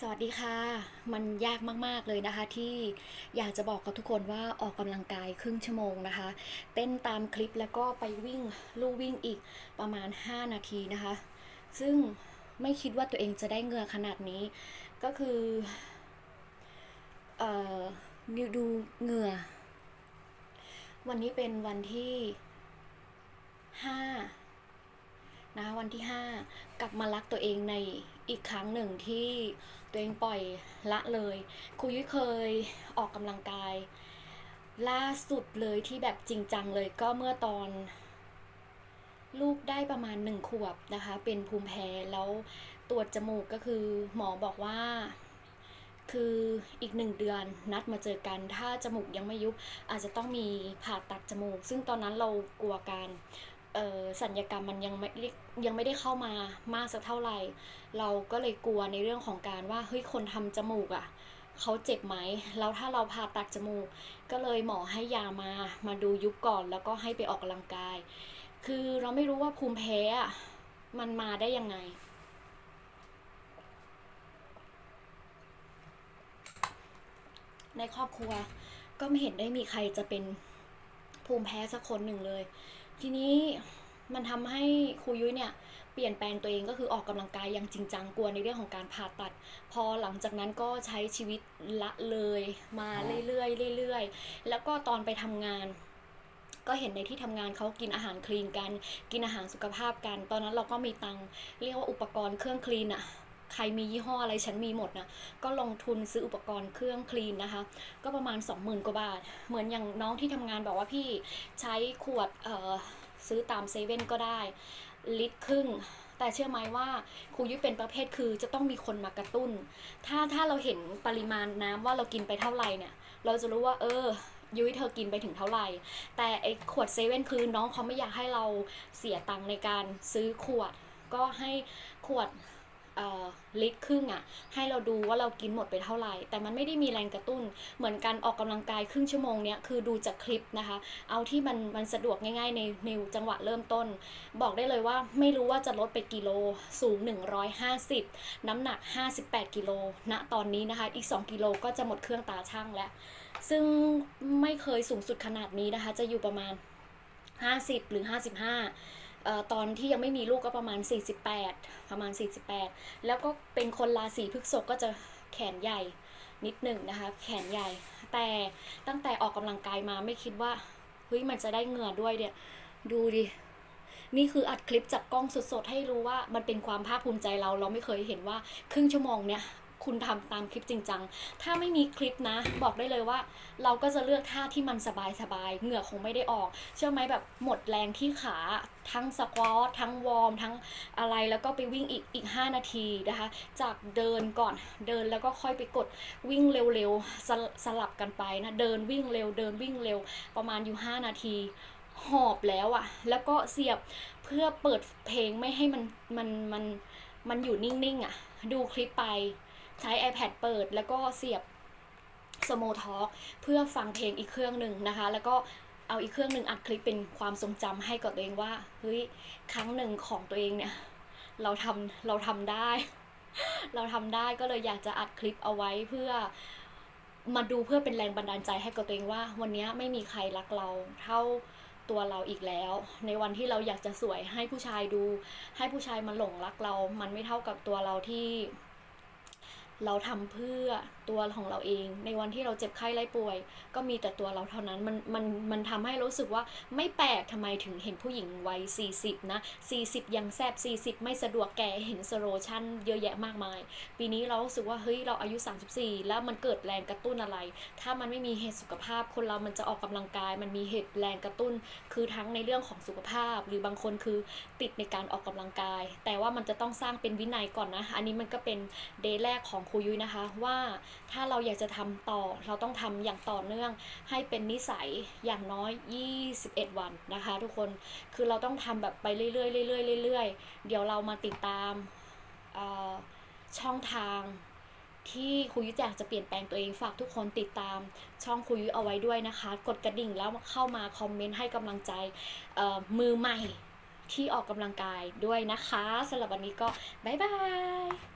สวัสดีค่ะ มันยากมาก ๆ เลยนะคะ ที่อยากจะบอกกับทุกคนว่าออกกำลังกายครึ่งชั่วโมงนะคะ เต้นตามคลิปแล้วก็ไปวิ่งลู่วิ่งอีกประมาณ 5 นาทีนะคะ ซึ่งไม่คิดว่าตัวเองจะได้เหงื่อขนาดนี้ ก็คือเอ่อดูเหงื่อ วันนี้เป็นวันที่ 5 นะวันที่ 5 กลับมารักตัวเองในอีกครั้งหนึ่งที่ตัวเองปล่อยละเลยครูยุ้ยเคยออกกำลังกาย ล่าสุดเลยที่แบบจริงจังเลยก็เมื่อตอน ลูกได้ประมาณหนึ่งขวบนะคะ เป็นภูมิแพ้แล้วตรวจจมูกก็คือหมอบอกว่าคืออีกหนึ่งเดือนนัดมาเจอกัน ถ้าจมูกยังไม่ยุบอาจจะต้องมีผ่าตัดจมูก ซึ่งตอนนั้นเรากลัวการเอ่อ สัญญกรรมมันยังไม่ยังไม่ได้เข้ามามากสักเท่าไหร่ เราก็เลยกลัวในเรื่องของการว่าเฮ้ยคนทำจมูกอะ่ะเขาเจ็บไหม แล้วถ้าเราผ่าตัดจมูก ก็เลยหมอให้ยามา มาดูยุบก่อน แล้วก็ให้ไปออกกำลังกาย คือเราไม่รู้ว่าภูมิแพ้อะมันมาได้ยังไง ในครอบครัวก็ไม่เห็นได้มีใครจะเป็นภูมิแพ้สักคนหนึ่งเลย ทีนี้ มันทำให้ครูยุ้ยเนี่ยเปลี่ยนแปลงตัวเองก็คือออกกำลังกายอย่างจริงจังกลัวในเรื่องของการผ่าตัด พอหลังจากนั้นก็ใช้ชีวิตละเลยมาเรื่อยๆเรื่อยๆแล้วก็ตอนไปทำงาน ก็เห็นในที่ทำงานเขากินอาหารคลีนกัน กินอาหารสุขภาพกัน ตอนนั้นเราก็มีตังค์เรียกว่าอุปกรณ์เครื่องคลีนอะใครมียี่ห้ออะไรฉันมีหมดนะก็ลงทุนซื้ออุปกรณ์เครื่องคลีนนะคะ ก็ประมาณ 20,000กว่าบาท เหมือนอย่างน้องที่ทำงานบอกว่าพี่ใช้ขวดเอ่อ ซื้อตามเซเว่นก็ได้ ลิตรครึ่ง แต่เชื่อไหมว่าครูยุ้ยเป็นประเภทคือจะต้องมีคนมากระตุ้น ถ้าถ้าเราเห็นปริมาณน้ำว่าเรากินไปเท่าไหร่เนี่ย เราจะรู้ว่า เออ ยุ้ยเธอกินไปถึงเท่าไหร่ แต่ไอขวดเซเว่นคือน้องเขาไม่อยากให้เราเสียตังค์ในการซื้อขวด ก็ให้ขวด ลิตรครึ่งอะ่ะ ให้เราดูว่าเรากินหมดไปเท่าไหร่ แต่มันไม่ได้มีแรงกระตุ้น เหมือนการออกกำลังกายครึ่งชั่วโมงเนี้ยคือดูจากคลิปนะคะ เอาที่มันมันสะดวกง่ายๆในในจังหวะเริ่มต้น บอกได้เลยว่าไม่รู้ว่าจะลดไปกิโลสูง 150 น้ำหนัก 58 กิโลณตอนนี้นะคะ อีก 2 กิโลก็จะหมดเครื่องตาช่างแล้ว ซึ่งไม่เคยสูงสุดขนาดนี้นะคะ จะอยู่ประมาณ 50 หรือ 55 ตอนที่ยังไม่มีลูกก็ประมาณ 48 ประมาณ 48 แล้วก็เป็นคนราศีพฤษภก็จะแขนใหญ่นิดหนึ่งนะคะ แขนใหญ่ แต่ตั้งแต่ออกกำลังกายมาไม่คิดว่าเฮ้ยมันจะได้เหงื่อด้วยเนี่ยดูดินี่คืออัดคลิปจากกล้องสดๆ ให้รู้ว่ามันเป็นความภาคภูมิใจเรา เราไม่เคยเห็นว่าครึ่งชั่วโมงเนี่ย คุณทำตามคลิปจริงจัง ถ้าไม่มีคลิปนะ บอกได้เลยว่า เราก็จะเลือกท่าที่มันสบายๆเหงื่อคงไม่ได้ออก เชื่อไหมแบบหมดแรงที่ขาทั้งสควอตทั้งวอร์มทั้งอะไรแล้วก็ไปวิ่งอีกอีก 5 นาทีนะคะ จากเดินก่อนเดินแล้วก็ค่อยไปกดวิ่งเร็วๆสลสลับกันไปนะเดินวิ่งเร็วเดินวิ่งเร็วประมาณอยู่ 5 นาทีหอบแล้วอะ่ะแล้วก็เสียบเพื่อเปิดเพลงไม่ให้มันมันมันมันอยู่นิ่งๆอะดูคลิปไป ใช้ iPad เปิดแล้วก็เสียบสโมทอ l k เพื่อฟังเพลงอีกเครื่องหนึ่งนะคะ แล้วก็เอาอีกเครื่องหนึ่งอัดคลิปเป็นความทรงจำให้กับตัวเองว่าเฮ้ยครั้งหนึ่งของตัวเองเนี่ยเราทำเราทำได้ เราทำได้ก็เลยอยากจะอัดคลิปเอาไว้เพื่อมาดูเพื่อเป็นแรงบันดาลใจให้กับตัวเองว่า วันนี้ไม่มีใครรักเราเท่าตัวเราอีกแล้ว ในวันที่เราอยากจะสวยให้ผู้ชายดู ให้ผู้ชายมาหลงรักเรา มันไม่เท่ากับตัวเราที่ เราทำเพื่อตัวของเราเอง ในวันที่เราเจ็บไข้ไร้ป่วย ก็มีแต่ตัวเราเท่านั้นมันมันมันทำให้รู้สึกว่าไม่แปลกทำไมถึงเห็นผู้หญิงวัย 40 นะ 40 ยังแซบ40 ไม่สะดวกแก่เห็นสโลชั่นเยอะแยะมากมาย ปีนี้เรารู้สึกว่าเฮ้ยเราอายุ 34 แล้วมันเกิดแรงกระตุ้นอะไร ถ้ามันไม่มีเหตุสุขภาพ คนเรามันจะออกกำลังกาย มันมีเหตุแรงกระตุ้น คือทั้งในเรื่องของสุขภาพ หรือบางคนคือติดในการออกกำลังกาย แต่ว่ามันจะต้องสร้างเป็นวินัยก่อนนะ อันนี้มันก็เป็นเดย์แรกของครูยุ้ยนะคะว่าถ้าเราอยากจะทำต่อเราต้องทำอย่างต่อเนื่อง ให้เป็นนิสัยอย่างน้อย 21 วันนะคะ ทุกคนคือเราต้องทำแบบไปเรื่อยๆเรื่อยๆเรื่อยๆเดี๋ยวเรามาติดตามช่องทางที่ครูยุ้ยอยากจะเปลี่ยนแปลงตัวเองฝากทุกคนติดตามช่องครูยุ้ยเอาไว้ด้วยนะคะ กดกระดิ่งแล้วเข้ามาคอมเมนต์ให้กำลังใจมือใหม่ที่ออกกำลังกายด้วยนะคะสำหรับวันนี้ก็บ๊ายบาย